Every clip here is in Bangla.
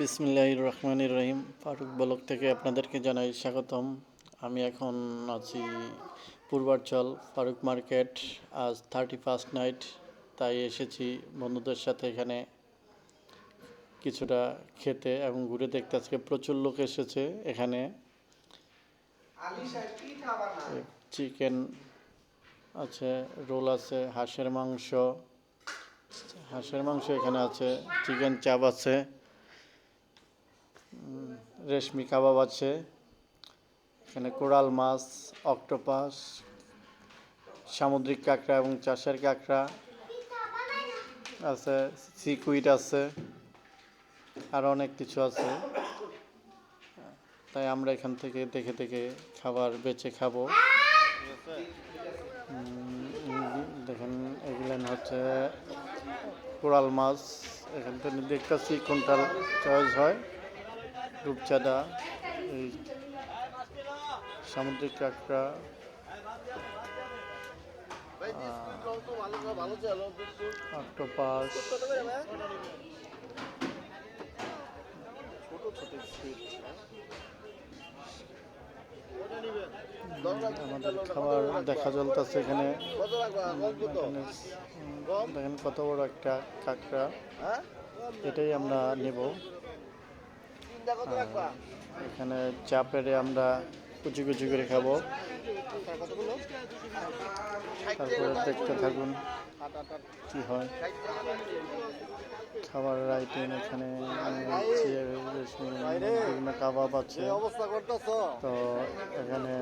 বিসমিল্লাহ রহমানির রহিম। ফারুক বলক থেকে আপনাদেরকে জানাই স্বাগতম। আমি এখন আছি পূর্বাঞ্চল ফারুক মার্কেট। আজ থার্টি ফার্স্ট নাইট তাই এসেছি বন্ধুদের সাথে এখানে। কিছুটা খেতে এবং ঘুরে দেখতে আজকে প্রচুর লোক এসেছে এখানে। চিকেন আছে রোল আছে হাঁসের মাংস। হাঁসের মাংস এখানে আছে চিকেন চাপ আছে। রেশমি কাবাব আছে, এখানে কোরাল মাছ, অক্টোপাস, সামুদ্রিক কাঁকড়া এবং চাষের কাঁকড়া আছে সিকুইড আছে, আর অনেক কিছু আছে। তাই আমরা এখান থেকে দেখে দেখে খাবার বেছে খাব। দেখেন, এগুলো হচ্ছে কোরাল মাছ। এখান থেকে দেখতেছি কোনটার চয়েস হয়। রূপচাঁদা এই সামুদ্রিক কাঁকড়া অক্টোপাস আমাদের খাবার দেখা চলতেছে এখানে। দেখেন কত বড় একটা কাঁকড়া। এটাই আমরা নেব। আর এখানে চাপেরে আমরা কুচি কুচি করে খাব। তারপরে দেখতে থাকুন কি হয়। খাবারের আইটেম এখানে বিভিন্ন কাবাব আছে। তো এখানে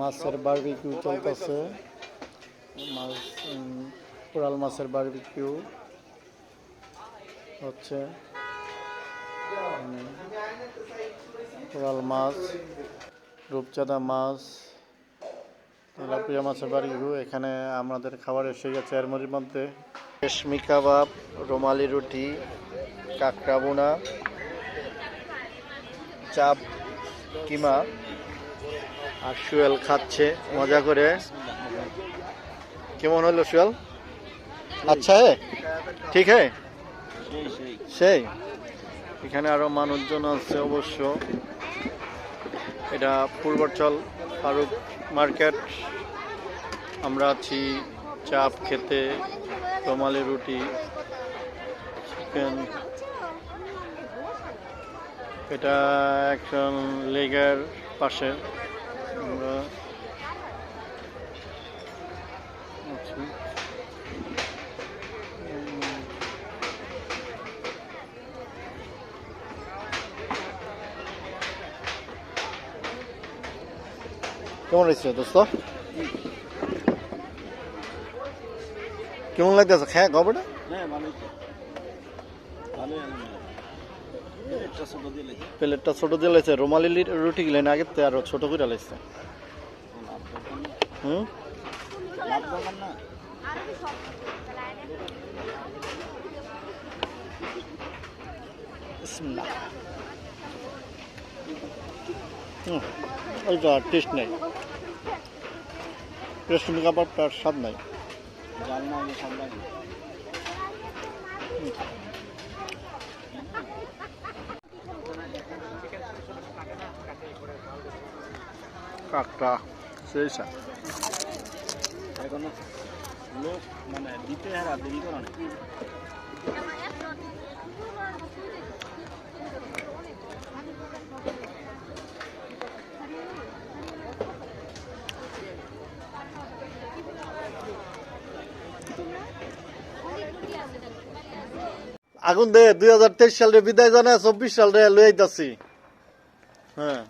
মাছের বারবিকিউ চলতেছে। মাছ কোরাল মাছের বারবিকিউ হচ্ছে। কোরাল মাছ রূপচাঁদা মাছ তেলাপিয়া মাছের বারবিকিউ এখানে আমাদের খাবার এসে গেছে এর মধ্যে রেশমি কাবাব রুমালি রুটি কাঁকড়া বোনা চাপ কিমা আর সুয়েল খাচ্ছে মজা করে। কেমন হলো সুয়েল আচ্ছা হে? ঠিক হে? সেই? এখানে আরও মানুষজন আছে অবশ্য। এটা পূর্বাঞ্চল ফারুক মার্কেট। আমরা আছি চাপ খেতে রুমালি রুটি, চিকেন। এটা একজন লেগের পাশে। আমরা কেমন হয়েছে দোস্ত? কেমন লাগতেছে? খায় খবরটা? হ্যাঁ তো। ছোট দিলে প্লেটটা ছোট দিয়ে লাইছে রুমালি রুটি গিলেন আগের থেকে আরও ছোট করে বিসমিল্লাহ। হুম ওইটা টেস্ট নেই। রেশমি কাবাবটার স্বাদ নাই। কাকটা সেই স্বাদ। এখনও লোক মানে দিতে হারা দেরি করে আগুন দে দুই হাজার তেইশ সালে বিদায় জানায় চব্বিশ সালে লই আইতাছি হ্যাঁ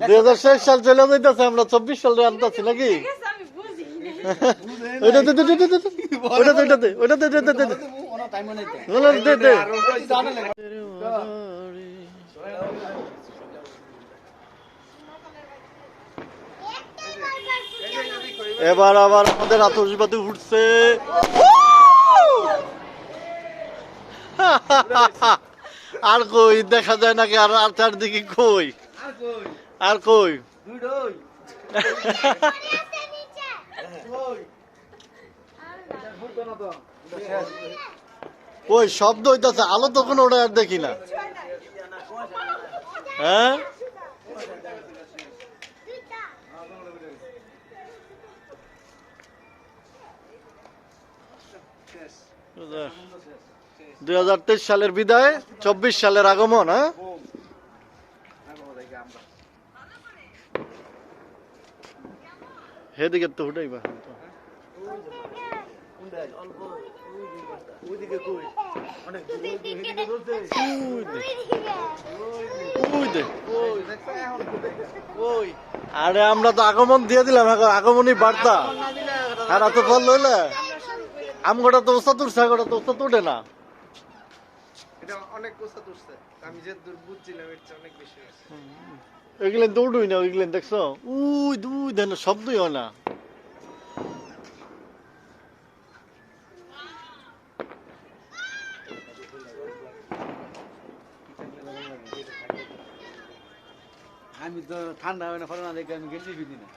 দুই হাজার শেষ সাল চলে যাইতেছে আমরা চব্বিশ সালে আনতেছি নাকি ওইটা। ওইটা ওইটা ওইটা দে দে এবার আবার আমাদের আতসবাতি উঠছে। আর কই দেখা যায় নাকি আর আর চারদিকে কই? আর কই? দুইটাই কই শব্দ হইতেছে, আলো তখন ওটা আর দেখি না। হ্যাঁ? দুই হাজার তেইশ সালের বিদায়, চব্বিশ সালের আগমন হ্যাঁ? হেদিকে তো উঠাইবা। ওইদিকে কই? অনেক ওইদিকে বলতে আরে আমরা তো আগমন দিয়ে দিলাম এখন আগমনই বার্তা। আর এত ফল লইলে? আমগোটা তো ওস্তাদ উঠছে আগোটা তো ওস্তাদ উঠে না। এটা অনেক কোসা তুলছে আমি যে দূর বুঝছিলাম এর চেয়ে অনেক বেশি তো না ওইগুলেন দেখছ? উই দুই দেন শব্দই হয় না। আমি তো ঠান্ডা হয় না ফলে না দেখে আমি বিধি না